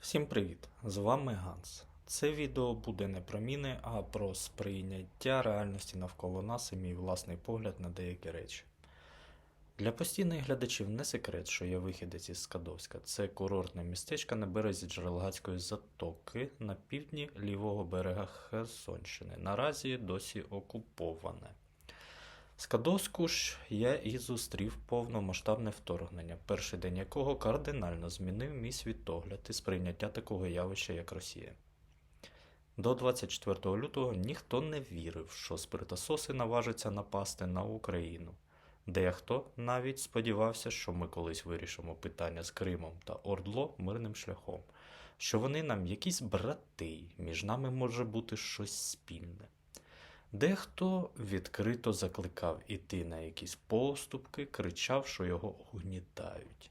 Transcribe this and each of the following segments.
Всім привіт! З вами Ганс. Це відео буде не про міни, а про сприйняття реальності навколо нас і мій власний погляд на деякі речі. Для постійних глядачів не секрет, що я вихідець із Скадовська. Це курортне містечко на березі Джерелгацької затоки на півдні лівого берега Херсонщини. Наразі досі окуповане. Скадовську ж я і зустрів повномасштабне вторгнення, перший день якого кардинально змінив мій світогляд і сприйняття такого явища, як Росія. До 24 лютого ніхто не вірив, що спиртососи наважаться напасти на Україну. Дехто навіть сподівався, що ми колись вирішимо питання з Кримом та Ордло мирним шляхом, що вони нам якісь брати, між нами може бути щось спільне. Дехто відкрито закликав іти на якісь поступки, кричав, що його угнітають.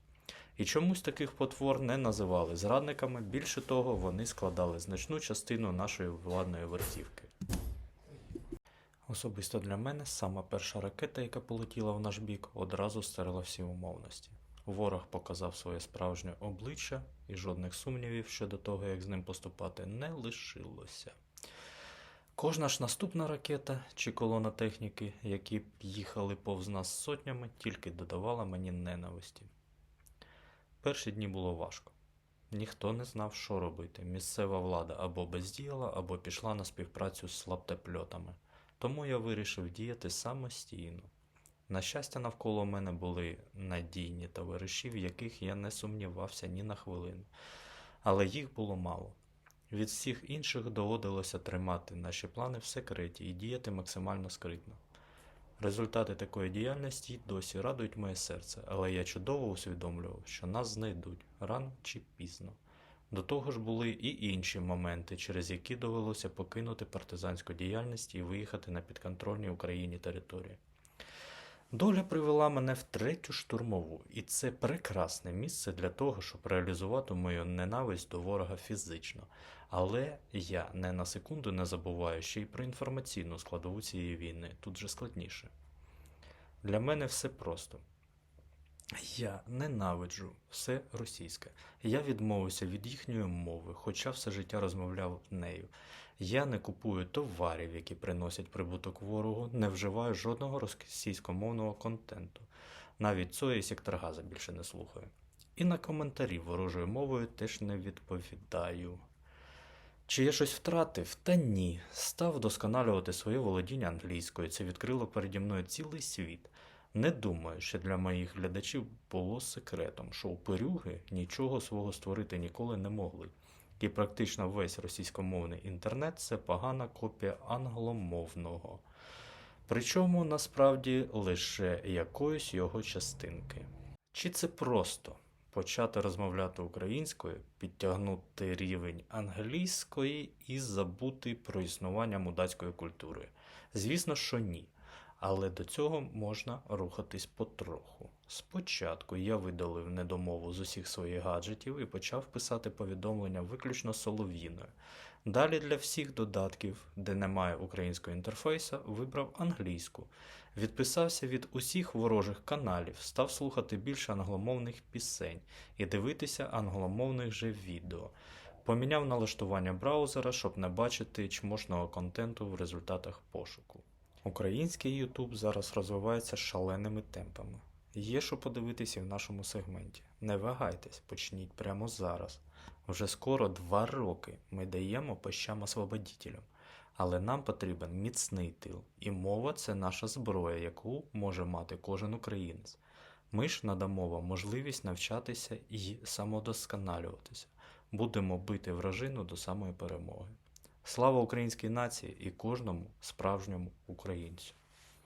І чомусь таких потвор не називали зрадниками, більше того, вони складали значну частину нашої владної вертівки. Особисто для мене сама перша ракета, яка полетіла в наш бік, одразу стерла всі умовності. Ворог показав своє справжнє обличчя, і жодних сумнівів щодо того, як з ним поступати, не лишилося. Кожна ж наступна ракета чи колона техніки, які їхали повз нас сотнями, тільки додавала мені ненависті. Перші дні було важко. Ніхто не знав, що робити. Місцева влада або бездіяла, або пішла на співпрацю з слаптепльотами. Тому я вирішив діяти самостійно. На щастя, навколо мене були надійні товариші, в яких я не сумнівався ні на хвилину. Але їх було мало. Від всіх інших доводилося тримати наші плани в секреті і діяти максимально скритно. Результати такої діяльності досі радують моє серце, але я чудово усвідомлював, що нас знайдуть рано чи пізно. До того ж були і інші моменти, через які довелося покинути партизанську діяльність і виїхати на підконтрольні Україні території. Доля привела мене в третю штурмову, і це прекрасне місце для того, щоб реалізувати мою ненависть до ворога фізично. Але я не на секунду не забуваю ще й про інформаційну складову цієї війни, тут же складніше. Для мене все просто. Я ненавиджу все російське. Я відмовився від їхньої мови, хоча все життя розмовляв нею. Я не купую товарів, які приносять прибуток ворогу, не вживаю жодного російськомовного контенту. Навіть цої сектаргаза більше не слухаю. І на коментарі ворожою мовою теж не відповідаю. Чи я щось втратив? Та ні. Став вдосконалювати своє володіння англійською. Це відкрило переді мною цілий світ. Не думаю, що для моїх глядачів було секретом, що упирюги нічого свого створити ніколи не могли. І практично весь російськомовний інтернет це погана копія англомовного. Причому насправді лише якоїсь його частинки. Чи це просто почати розмовляти українською, підтягнути рівень англійської і забути про існування мудацької культури? Звісно, що ні. Але до цього можна рухатись потроху. Спочатку я видалив недомову з усіх своїх гаджетів і почав писати повідомлення виключно солов'їною. Далі для всіх додатків, де немає українського інтерфейсу, вибрав англійську. Відписався від усіх ворожих каналів, став слухати більше англомовних пісень і дивитися англомовних же відео. Поміняв налаштування браузера, щоб не бачити чмошного контенту в результатах пошуку. Український YouTube зараз розвивається шаленими темпами. Є що подивитися в нашому сегменті. Не вагайтесь, почніть прямо зараз. Вже скоро два роки ми даємо пощам освободітелям, але нам потрібен міцний тил, і мова це наша зброя, яку може мати кожен українець. Ми ж надамо вам можливість навчатися і самодосконалюватися. Будемо бити вражину до самої перемоги. Слава українській нації і кожному справжньому українцю!